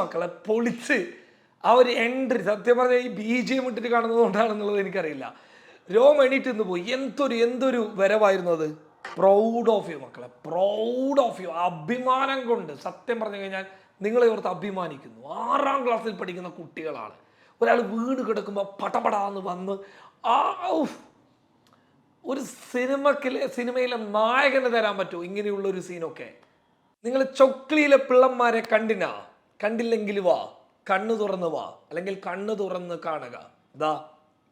മക്കളെ പൊളിച്ച്. ആ ഒരു എൻട്രി സത്യം പറഞ്ഞാൽ ഈ ബി ജി എം ഇട്ടിട്ട് കാണുന്നത് കൊണ്ടാണെന്നുള്ളത് എനിക്കറിയില്ല. രോം എണീറ്റ് നിന്ന് പോയി. എന്തൊരു എന്തൊരു വരവായിരുന്നു അത്? പ്രൗഡ് ഓഫ് യു മക്കളെ പ്രൗഡ് ഓഫ് യു അഭിമാനം കൊണ്ട് സത്യം പറഞ്ഞു കഴിഞ്ഞാൽ നിങ്ങളെ ഓർത്ത് അഭിമാനിക്കുന്നു. ആറാം ക്ലാസ്സിൽ പഠിക്കുന്ന കുട്ടികളാണ്. ഒരാൾ വീട് കിടക്കുമ്പോൾ പടപടാന്ന് വന്ന് ആ ഒരു സിനിമക്കിലെ സിനിമയിലെ നായകന് തരാൻ പറ്റുമോ? ഇങ്ങനെയുള്ള ഒരു സീനൊക്കെ നിങ്ങൾ ചൊക്ലിയിലെ പിള്ളന്മാരെ കണ്ടിനാ? കണ്ടില്ലെങ്കിൽ വാ കണ്ണു തുറന്ന് വാ അല്ലെങ്കിൽ കണ്ണു തുറന്ന് കാണുക. ദാ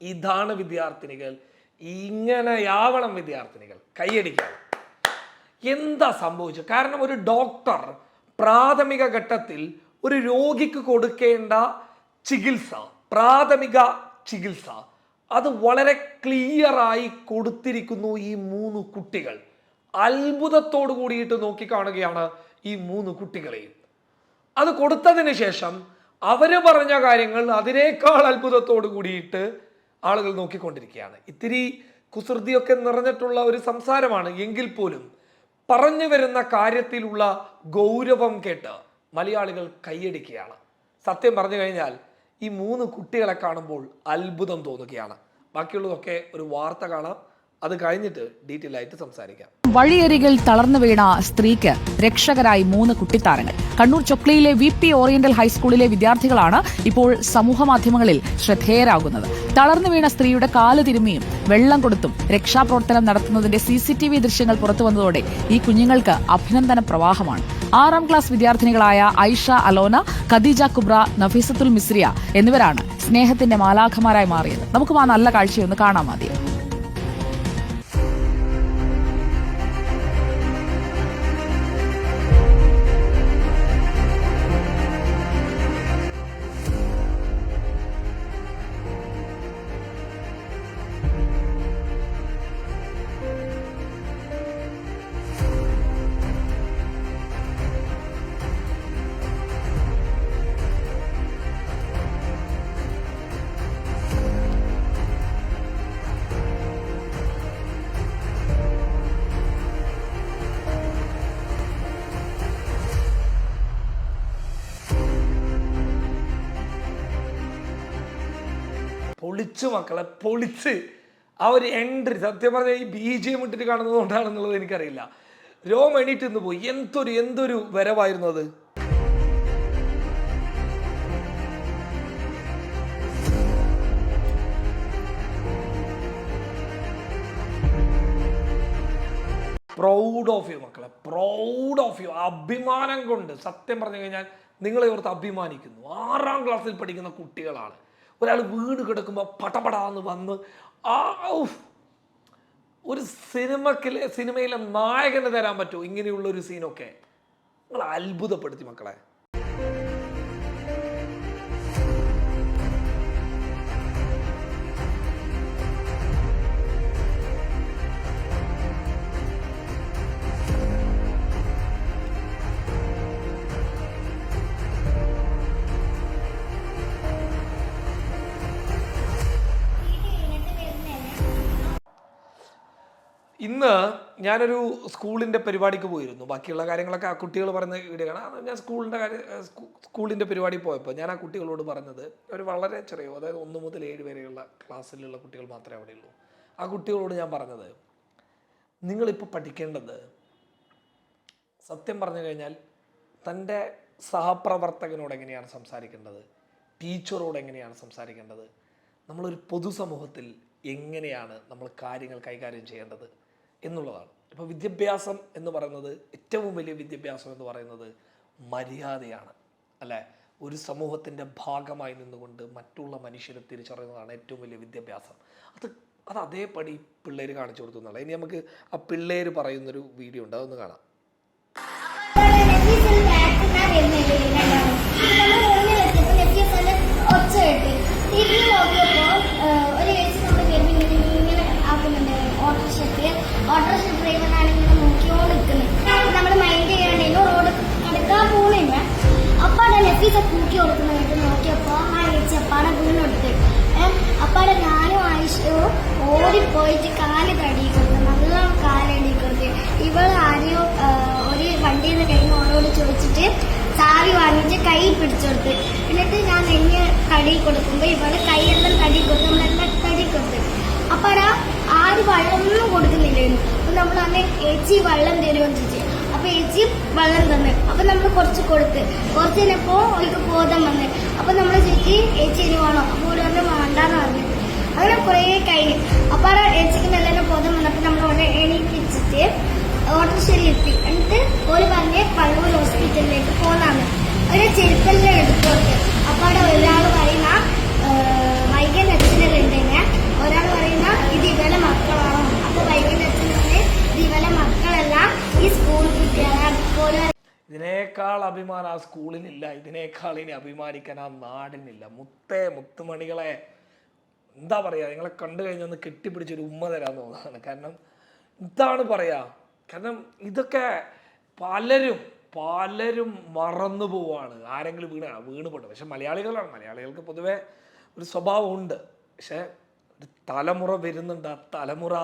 ഇതാണ് വിദ്യാർത്ഥിനികൾ. ഇങ്ങനെയാവണം വിദ്യാർത്ഥിനികൾ. കൈയടിക്കണം എന്താ സംഭവിച്ചത്? കാരണം ഒരു ഡോക്ടർ പ്രാഥമിക ഘട്ടത്തിൽ ഒരു രോഗിക്ക് കൊടുക്കേണ്ട ചികിത്സ പ്രാഥമിക ചികിത്സ അത് വളരെ ക്ലിയറായി കൊടുത്തിരിക്കുന്നു ഈ മൂന്ന് കുട്ടികൾ. അത്ഭുതത്തോടു കൂടിയിട്ട് നോക്കിക്കാണുകയാണ് ഈ മൂന്ന് കുട്ടികളെയും. അത് കൊടുത്തതിന് ശേഷം അവർ പറഞ്ഞ കാര്യങ്ങൾ അതിനേക്കാൾ അത്ഭുതത്തോടു കൂടിയിട്ട് ആളുകൾ നോക്കിക്കൊണ്ടിരിക്കുകയാണ്. ഇത്തിരി കുസൃതിയൊക്കെ നിറഞ്ഞിട്ടുള്ള ഒരു സംസാരമാണ്. എങ്കിൽ പോലും പറഞ്ഞു വരുന്ന കാര്യത്തിലുള്ള ഗൗരവം കേട്ട് മലയാളികൾ കൈയടിക്കുകയാണ്. സത്യം പറഞ്ഞു കഴിഞ്ഞാൽ ഈ മൂന്ന് കുട്ടികളെ കാണുമ്പോൾ അത്ഭുതം തോന്നുകയാണ്. ബാക്കിയുള്ളതൊക്കെ ഒരു വാർത്ത കാണാം. അത് കഴിഞ്ഞിട്ട് ഡീറ്റെയിൽ ആയിട്ട് സംസാരിക്കാം. വഴിയരികിൽ തളർന്നു വീണ സ്ത്രീക്ക് രക്ഷകരായി മൂന്ന് കുട്ടിത്താരങ്ങൾ. കണ്ണൂർ ചൊക്ലിയിലെ വി പി ഓറിയന്റൽ ഹൈസ്കൂളിലെ വിദ്യാർത്ഥികളാണ് ഇപ്പോൾ സമൂഹമാധ്യമങ്ങളിൽ ശ്രദ്ധേയരാകുന്നത്. തളർന്നു വീണ സ്ത്രീയുടെ കാൽ തിരുമ്മിയും വെള്ളം കൊടുത്തും രക്ഷാപ്രവർത്തനം നടത്തുന്നതിന്റെ സി സി ടി വി ദൃശ്യങ്ങൾ പുറത്തുവന്നതോടെ ഈ കുഞ്ഞുങ്ങൾക്ക് അഭിനന്ദന പ്രവാഹമാണ്. ആറാം ക്ലാസ് വിദ്യാർത്ഥിനികളായ ഐഷ അലോന ഖദീജ കുബ്ര നഫീസത്തുൽ മിസ്രിയ എന്നിവരാണ് സ്നേഹത്തിന്റെ മാലാഖമാരായി മാറിയത്. നമുക്കും ആ നല്ല കാഴ്ചയൊന്ന് കാണാം ആദ്യം. പൊളിച്ച് മക്കളെ പൊളിച്ച്. ആ ഒരു എൻട്രി സത്യം പറഞ്ഞാൽ ഈ ബി ജി എം ഇട്ടിട്ട് കാണുന്നത് കൊണ്ടാണെന്നുള്ളത് എനിക്കറിയില്ല. രോം എണീറ്റ് നിന്ന് പോയി. എന്തൊരു എന്തൊരു വരവായിരുന്നു അത്? പ്രൗഡ് ഓഫ് യു മക്കളെ. പ്രൗഡ് ഓഫ് യു അഭിമാനം കൊണ്ട്. സത്യം പറഞ്ഞു കഴിഞ്ഞാൽ നിങ്ങളെ ഓർത്ത് അഭിമാനിക്കുന്നു. ആറാം ക്ലാസ്സിൽ പഠിക്കുന്ന കുട്ടികളാണ്. ഒരാൾ വീട് കിടക്കുമ്പോൾ പടപടാന്ന് വന്ന് ആ ഒരു സിനിമക്കിലെ സിനിമയിലെ നായകന് തരാൻ പറ്റുമോ? ഇങ്ങനെയുള്ള ഒരു സീനൊക്കെ. നിങ്ങൾ അത്ഭുതപ്പെടുത്തി മക്കളെ. ഇന്ന് ഞാനൊരു സ്കൂളിന്റെ പരിപാടിക്ക് പോയിരുന്നു. ബാക്കിയുള്ള കാര്യങ്ങളൊക്കെ ആ കുട്ടികൾ പറഞ്ഞ വീഡിയോയാണ് ഞാൻ സ്കൂളിന്റെ കാര്യം സ്കൂ- സ്കൂളിന്റെ പരിപാടി പോയപ്പോൾ ഞാൻ ആ കുട്ടികളോട് പറഞ്ഞത് ഒരു വളരെ ചെറിയ അതായത് ഒന്ന് മുതൽ ഏഴ് വരെയുള്ള ക്ലാസ്സിലുള്ള കുട്ടികൾ മാത്രമേ അവിടെ ഉള്ളൂ. ആ കുട്ടികളോട് ഞാൻ പറഞ്ഞത് നിങ്ങളിപ്പോൾ പഠിക്കേണ്ടത് സത്യം പറഞ്ഞു കഴിഞ്ഞാൽ തന്റെ സഹപ്രവർത്തകനോട് എങ്ങനെയാണ് സംസാരിക്കേണ്ടത്? ടീച്ചറോട് എങ്ങനെയാണ് സംസാരിക്കേണ്ടത്? നമ്മളൊരു പൊതുസമൂഹത്തിൽ എങ്ങനെയാണ് നമ്മൾ കാര്യങ്ങൾ കൈകാര്യം ചെയ്യേണ്ടത്? എന്നുള്ളതാണ്. ഇപ്പോൾ വിദ്യാഭ്യാസം എന്ന് പറയുന്നത് ഏറ്റവും വലിയ വിദ്യാഭ്യാസം എന്ന് പറയുന്നത് മര്യാദയാണ്. അല്ലേ? ഒരു സമൂഹത്തിന്റെ ഭാഗമായി നിന്നുകൊണ്ട് മറ്റുള്ള മനുഷ്യരെ തിരിച്ചറിയുന്നതാണ് ഏറ്റവും വലിയ വിദ്യാഭ്യാസം. അത് അത് അതേപടി പിള്ളേർ കാണിച്ചു കൊടുത്തു എന്നുള്ളത് ഇനി നമുക്ക് ആ പിള്ളേർ പറയുന്നൊരു വീഡിയോ ഉണ്ട്. അതൊന്ന് കാണാം. ഒച്ച കെട്ടി ഓട്ടോറിക്ഷയ്ക്ക് ഓട്ടോറിക്ഷ ഡ്രൈവറാണെങ്കിൽ നോക്കിയോണ്ട് നിൽക്കുന്നത് നമ്മൾ മൈൻഡ് ചെയ്യാണ്ടെങ്കിലും റോഡ് കിടക്കാൻ പോണില്ല. അപ്പാടെ നഫീസ കൂട്ടി കൊടുക്കുന്നതായിട്ട് നോക്കിയപ്പോൾ ആ ചേച്ചി അപ്പാടെ വീണെടുത്ത് അപ്പാടെ ഞാനും ആയിഷവും ഓടിപ്പോയിട്ട് കാൽ കടി നല്ല കാലടിക്കുന്നത് കാലടി ഇവൾ ആരെയോ ഒരു വണ്ടിയിൽ നിന്ന് കഴിഞ്ഞ് ഓരോട് ചോദിച്ചിട്ട് സാരി വാങ്ങിച്ച് കൈ പിടിച്ചെടുത്ത് എന്നിട്ട് ഞാൻ നെഞ്ഞ് തടി കൊടുക്കുമ്പോൾ ഇവൾ കൈയെല്ലാം തടി കൊടുത്ത്. നമ്മളെല്ലാം തടി കൊടുത്ത്. അപ്പൊ ആ ആര് വെള്ളമൊന്നും കൊടുക്കുന്നില്ലായിരുന്നു അപ്പൊ നമ്മൾ അന്ന് ഏച്ചി വെള്ളം തരുമെന്ന് ചോദിച്ചു. അപ്പൊ ഏച്ചി വെള്ളം തന്നു. അപ്പൊ നമ്മൾ കുറച്ച് കൊടുത്ത്. കുറച്ച് കഴിഞ്ഞപ്പോ അവർക്ക് ബോധം വന്ന്. അപ്പൊ നമ്മൾ ചേച്ചി ഏച്ചി ഇനി വേണോ? അപ്പൊ ഒരു പറഞ്ഞു വേണ്ടാന്ന് പറഞ്ഞു. അങ്ങനെ കുറേ കഴിഞ്ഞു. അപ്പൊ ആ ഏച്ചിക്ക് നല്ല ബോധം വന്നപ്പോ നമ്മൾ അവിടെ എണീപ്പിച്ചിട്ട് എത്തി എന്നിട്ട് ഓര് പറഞ്ഞ് പള്ളൂർ ഹോസ്പിറ്റലിലേക്ക് പോന്നാണ്. ഒരു ചെരുപ്പെല്ലാം എടുത്തോട്ട് അപ്പൊ അവിടെ ഒരാൾ പറയുന്ന വൈകൻ അച്ഛനുണ്ടെങ്കിൽ ഒരാൾ പറയുന്ന ഇത് ഇവലെ മക്കളാണോ അപ്പൊ വൈകൻ അച്ഛൻ പറഞ്ഞ് ഇത് ഇവലെ മക്കളെല്ലാം ഈ സ്കൂൾ കുട്ടികളാണ് പോലെ ഇതിനേക്കാൾ അഭിമാനം ആ സ്കൂളിനില്ല ഇതിനേക്കാൾ ഇനി അഭിമാനിക്കാൻ ആ നാടിനില്ല മുത്തേ മുത്തുമണികളെ എന്താ പറയുക നിങ്ങളെ കണ്ടു കഴിഞ്ഞൊന്ന് കെട്ടിപ്പിടിച്ചൊരു ഉമ്മ തരാൻ തോന്നുന്നതാണ്. കാരണം ഇതാണ് പറയാ? കാരണം ഇതൊക്കെ പലരും പലരും മറന്നു പോവാണ്. ആരെങ്കിലും വീണ വീണ് പോട്ടെ പക്ഷെ മലയാളികളാണ്. മലയാളികൾക്ക് പൊതുവേ ഒരു സ്വഭാവമുണ്ട്. പക്ഷേ ഒരു തലമുറ വരുന്നുണ്ട്. ആ തലമുറ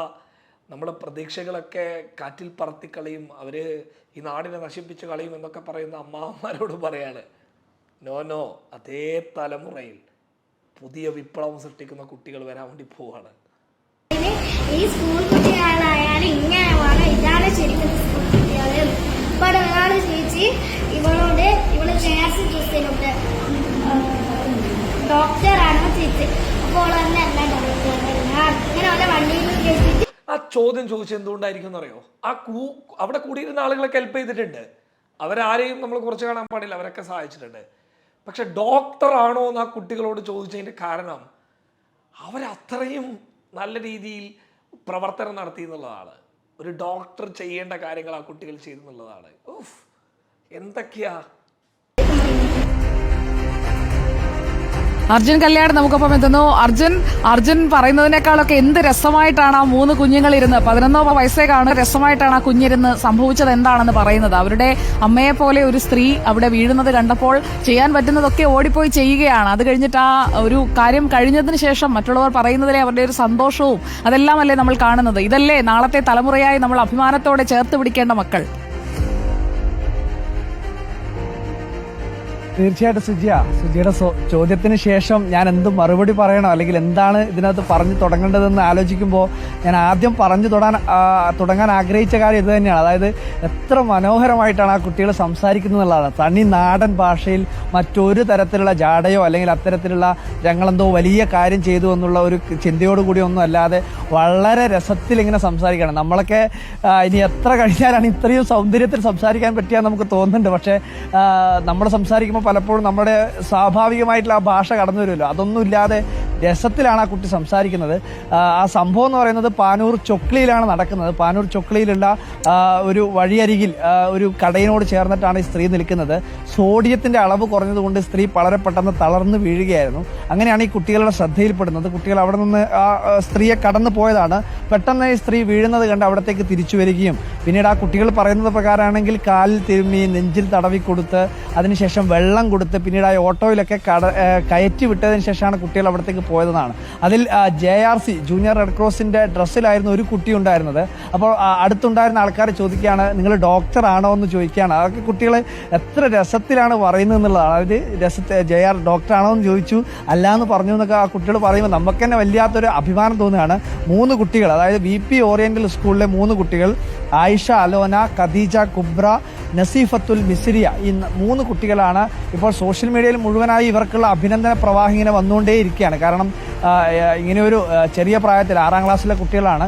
നമ്മുടെ പ്രതീക്ഷകളൊക്കെ കാറ്റിൽ പറത്തിക്കളയും അവർ ഈ നാടിനെ നശിപ്പിച്ച് കളയും എന്നൊക്കെ പറയുന്ന അമ്മാവന്മാരോട് പറയാണ് നോ നോ അതേ തലമുറയിൽ പുതിയ വിപ്ലവം സൃഷ്ടിക്കുന്ന കുട്ടികൾ വരാൻ വേണ്ടി പോവാണ്. ഈ സ്കൂൾ കുട്ടികളായാലും ഇങ്ങനെ ഇതാണ് ശരിക്കും സ്കൂൾ കുട്ടികൾ. അവിടെ ഒരാൾ ചോദിച്ച് ഇവളോട് ഇവൾ നേഴ്സ് ഡ്രസ്സിലുണ്ട് ഡോക്ടറാണ് ചേച്ചി. അപ്പോൾ പറഞ്ഞ അല്ല ഡോക്ടർ. അങ്ങനെ അവളെ വണ്ടിയിൽ കയറ്റിട്ട് ആ ചോദ്യം ചോദിച്ചത് എന്തുകൊണ്ടായിരിക്കും എന്നറിയോ ആ കൂ അവിടെ കൂടിയിരുന്ന ആളുകളൊക്കെ ഹെൽപ്പ് ചെയ്തിട്ടുണ്ട്. അവരാരെയും നമ്മൾ കുറച്ച് കാണാൻ പാടില്ല അവരൊക്കെ സഹായിച്ചിട്ടുണ്ട്. പക്ഷെ ഡോക്ടർ ആണോ എന്ന് ആ കുട്ടികളോട് ചോദിച്ചതിന്റെ കാരണം അവരത്രയും നല്ല രീതിയിൽ പ്രവർത്തനം നടത്തി എന്നുള്ളതാണ്. ഒരു ഡോക്ടർ ചെയ്യേണ്ട കാര്യങ്ങൾ ആ കുട്ടികൾ ചെയ്തെന്നുള്ളതാണ് ഉഫ് എന്തൊക്കെയാ? അർജുൻ കല്യാട് നമുക്കൊപ്പം എത്തുന്നു. അർജുൻ അർജുൻ പറയുന്നതിനേക്കാളൊക്കെ എന്ത് രസമായിട്ടാണ് ആ മൂന്ന് കുഞ്ഞുങ്ങൾ ഇരുന്ന് പതിനൊന്നോ വയസ്സേ കാണും രസമായിട്ടാണ് ആ കുഞ്ഞിരുന്ന് സംഭവിച്ചത് എന്താണെന്ന് പറയുന്നത്. അവരുടെ അമ്മയെ പോലെ ഒരു സ്ത്രീ അവിടെ വീഴുന്നത് കണ്ടപ്പോൾ ചെയ്യാൻ പറ്റുന്നതൊക്കെ ഓടിപ്പോയി ചെയ്യുകയാണ്. അത് കഴിഞ്ഞിട്ട് ആ ഒരു കാര്യം കഴിഞ്ഞതിന് ശേഷം മറ്റുള്ളവർ പറയുന്നതിലെ അവരുടെ ഒരു സന്തോഷവും അതെല്ലാം അല്ലേ നമ്മൾ കാണുന്നത്. ഇതല്ലേ നാളത്തെ തലമുറയായി നമ്മൾ അഭിമാനത്തോടെ ചേർത്ത് പിടിക്കേണ്ട മക്കൾ. തീർച്ചയായിട്ടും സുജിയ സുജിയുടെ ചോദ്യത്തിന് ശേഷം ഞാൻ എന്ത് മറുപടി പറയണം? അല്ലെങ്കിൽ എന്താണ് ഇതിനകത്ത് പറഞ്ഞു തുടങ്ങേണ്ടതെന്ന് ആലോചിക്കുമ്പോൾ ഞാൻ ആദ്യം പറഞ്ഞു തുടങ്ങാൻ തുടങ്ങാൻ ആഗ്രഹിച്ച കാര്യം ഇത് തന്നെയാണ്. അതായത് എത്ര മനോഹരമായിട്ടാണ് ആ കുട്ടികൾ സംസാരിക്കുന്നത് എന്നുള്ളതാണ്. തനി നാടൻ ഭാഷയിൽ മറ്റൊരു തരത്തിലുള്ള ജാടയോ അല്ലെങ്കിൽ അത്തരത്തിലുള്ള ഞങ്ങളെന്തോ വലിയ കാര്യം ചെയ്തു എന്നുള്ള ഒരു ചിന്തയോടുകൂടി ഒന്നും അല്ലാതെ വളരെ രസത്തിൽ ഇങ്ങനെ സംസാരിക്കണം. നമ്മളൊക്കെ ഇനി എത്ര കഴിഞ്ഞാലാണ് ഇത്രയും സൗന്ദര്യത്തിൽ സംസാരിക്കാൻ പറ്റിയാൽ നമുക്ക് തോന്നുന്നുണ്ട്. പക്ഷേ നമ്മൾ സംസാരിക്കുമ്പോൾ പലപ്പോഴും നമ്മുടെ സ്വാഭാവികമായിട്ടുള്ള ആ ഭാഷ കടന്നു വരുമല്ലോ അതൊന്നും ഇല്ലാതെ രസത്തിലാണ് ആ കുട്ടി സംസാരിക്കുന്നത്. ആ, സംഭവം എന്ന് പറയുന്നത് പാനൂർ ചൊക്ലിയിലാണ് നടക്കുന്നത്. പാനൂർ ചൊക്ലിയിലുള്ള ഒരു വഴിയരികിൽ ഒരു കടയിനോട് ചേർന്നിട്ടാണ് ഈ സ്ത്രീ നിൽക്കുന്നത്. സോഡിയത്തിന്റെ അളവ് കുറഞ്ഞതുകൊണ്ട് സ്ത്രീ വളരെ പെട്ടെന്ന് തളർന്നു വീഴുകയായിരുന്നു. അങ്ങനെയാണ് ഈ കുട്ടികളുടെ ശ്രദ്ധയിൽപ്പെടുന്നത്. കുട്ടികൾ അവിടെ നിന്ന് ആ, സ്ത്രീയെ കടന്നു പോയതാണ്. പെട്ടെന്ന് ഈ സ്ത്രീ വീഴുന്നത് കണ്ട് അവിടത്തേക്ക് തിരിച്ചു വരികയും പിന്നീട് ആ കുട്ടികൾ പറയുന്നത് പ്രകാരമാണെങ്കിൽ കാലിൽ തിരുമ്മി നെഞ്ചിൽ തടവി കൊടുത്ത് അതിനുശേഷം വെള്ളം കൊടുത്ത് പിന്നീട് ആ ഓട്ടോയിലൊക്കെ കട കയറ്റി വിട്ടതിന് ശേഷമാണ് കുട്ടികൾ അവിടത്തേക്ക് പോയതെന്നാണ്. അതിൽ J R C junior red ക്രോസിന്റെ ഡ്രസ്സിലായിരുന്നു ഒരു കുട്ടി ഉണ്ടായിരുന്നത്. അപ്പോൾ അടുത്തുണ്ടായിരുന്ന ആൾക്കാർ ചോദിക്കുകയാണ് നിങ്ങൾ ഡോക്ടർ ആണോ എന്ന് ചോദിക്കുകയാണ്. അതൊക്കെ കുട്ടികൾ എത്ര രസത്തിലാണ് പറയുന്നത് എന്നുള്ളതാണ്. അവർ രസത്തെ ജെ ആർ ഡോക്ടർ ആണോ എന്ന് ചോദിച്ചു. അല്ല എന്ന് പറഞ്ഞു എന്നൊക്കെ ആ കുട്ടികൾ പറയുമ്പോൾ നമുക്ക് തന്നെ വല്ലാത്തൊരു അഭിമാനം തോന്നുകയാണ്. മൂന്ന് കുട്ടികൾ അതായത് വി പി ഓറിയന്റൽ സ്കൂളിലെ മൂന്ന് കുട്ടികൾ ആയിഷ അലോന ഖദീജ കുബ്ര നസീഫത്തുൽ മിസിരിയ. ഈ മൂന്ന് കുട്ടികളാണ് ഇപ്പോൾ സോഷ്യൽ മീഡിയയിൽ മുഴുവനായി ഇവർക്കുള്ള അഭിനന്ദന പ്രവാഹം ഇങ്ങനെ വന്നുകൊണ്ടേയിരിക്കുകയാണ്. കാരണം ഒരു ചെറിയ പ്രായത്തിൽ ആറാം ക്ലാസ്സിലെ കുട്ടികളാണ്.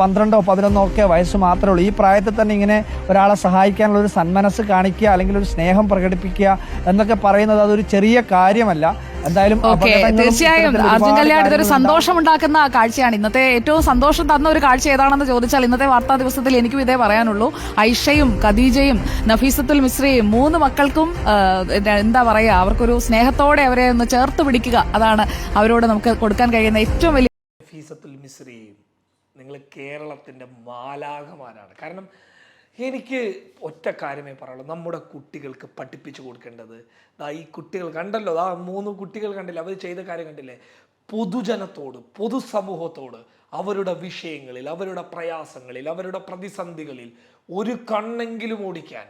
പന്ത്രണ്ടോ പതിനൊന്നോ ഒക്കെ വയസ്സ് മാത്രമേ ഉള്ളൂ. ഈ പ്രായത്തിൽ തന്നെ ഇങ്ങനെ ഒരാളെ സഹായിക്കാനുള്ള ഒരു സന്മനസ് കാണിക്കുക അല്ലെങ്കിൽ ഒരു സ്നേഹം പ്രകടിപ്പിക്കുക എന്നൊക്കെ പറയുന്നത് അതൊരു ചെറിയ കാര്യമല്ല. എന്തായാലും ഓക്കെ തീർച്ചയായും അർജുൻ ഒരുപാട് ഒരു സന്തോഷം ഉണ്ടാക്കുന്ന കാഴ്ചയാണ്. ഇന്നത്തെ ഏറ്റവും സന്തോഷം തന്ന ഒരു കാഴ്ച ഏതാണെന്ന് ചോദിച്ചാൽ ഇന്നത്തെ വാർത്താ ദിവസത്തിൽ എനിക്കും ഇതേ പറയാനുള്ളൂ. ഐഷയും ഖദീജയും നഫീസത്തുൽ മിശ്രയും മൂന്ന് മക്കൾക്കും എന്താ പറയാ അവർക്കൊരു സ്നേഹത്തോടെ അവരെ ഒന്ന് ചേർത്ത് പിടിക്കുക. അതാണ് അവരോട് നമുക്ക് കൊടുക്കാൻ കഴിയുന്ന ഏറ്റവും വലിയ നിങ്ങൾ കേരളത്തിന്റെ മാലാഖമാരാണ്. കാരണം എനിക്ക് ഒറ്റ കാര്യമേ പറയുള്ളൂ നമ്മുടെ കുട്ടികൾക്ക് പഠിപ്പിച്ചു കൊടുക്കേണ്ടത്. ദാ ഈ കുട്ടികൾ കണ്ടല്ലോ ദാ മൂന്ന് കുട്ടികൾ കണ്ടില്ലേ അവർ ചെയ്ത കാര്യം കണ്ടില്ലേ? പൊതുജനത്തോട് പൊതുസമൂഹത്തോട് അവരുടെ വിഷയങ്ങളിൽ അവരുടെ പ്രയാസങ്ങളിൽ അവരുടെ പ്രതിസന്ധികളിൽ ഒരു കണ്ണെങ്കിലും ഓടിക്കാൻ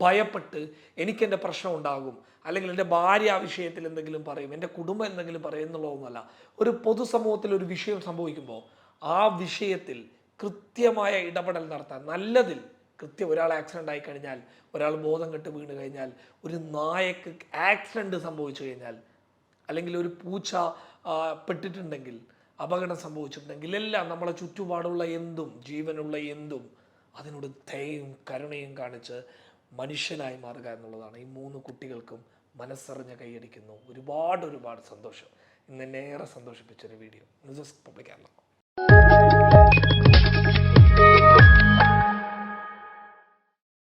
ഭയപ്പെട്ട് എനിക്കെന്റെ പ്രശ്നം ഉണ്ടാകും അല്ലെങ്കിൽ എന്റെ ഭാര്യ ആ വിഷയത്തിൽ എന്തെങ്കിലും പറയും എന്റെ കുടുംബം എന്തെങ്കിലും പറയും എന്നുള്ളതൊന്നുമല്ല. ഒരു പൊതുസമൂഹത്തിൽ ഒരു വിഷയം സംഭവിക്കുമ്പോൾ ആ വിഷയത്തിൽ കൃത്യമായ ഇടപെടൽ നടത്താൻ നല്ലതിൽ കൃത്യം ഒരാൾ ആക്സിഡന്റ് ആയി കഴിഞ്ഞാൽ ഒരാൾ ബോധം കെട്ട് വീണ് കഴിഞ്ഞാൽ ഒരു നായക്ക് ആക്സിഡന്റ് സംഭവിച്ചു കഴിഞ്ഞാൽ അല്ലെങ്കിൽ ഒരു പൂച്ച പെട്ടിട്ടുണ്ടെങ്കിൽ അപകടം സംഭവിച്ചിട്ടുണ്ടെങ്കിൽ എല്ലാം നമ്മളെ ചുറ്റുപാടുള്ള എന്തും ജീവനുള്ള എന്തും അതിനോട് ദയയും കരുണയും കാണിച്ച് മനുഷ്യനായി മാറുക എന്നുള്ളതാണ്. ഈ മൂന്ന് കുട്ടികൾക്കും മനസ്സറിഞ്ഞ് കൈയടിക്കുന്നു. ഒരുപാട് ഒരുപാട് സന്തോഷം. ഇന്ന് ഏറെ സന്തോഷിപ്പിച്ചൊരു വീഡിയോ ന്യൂസ് പബ്ലിക് കേരള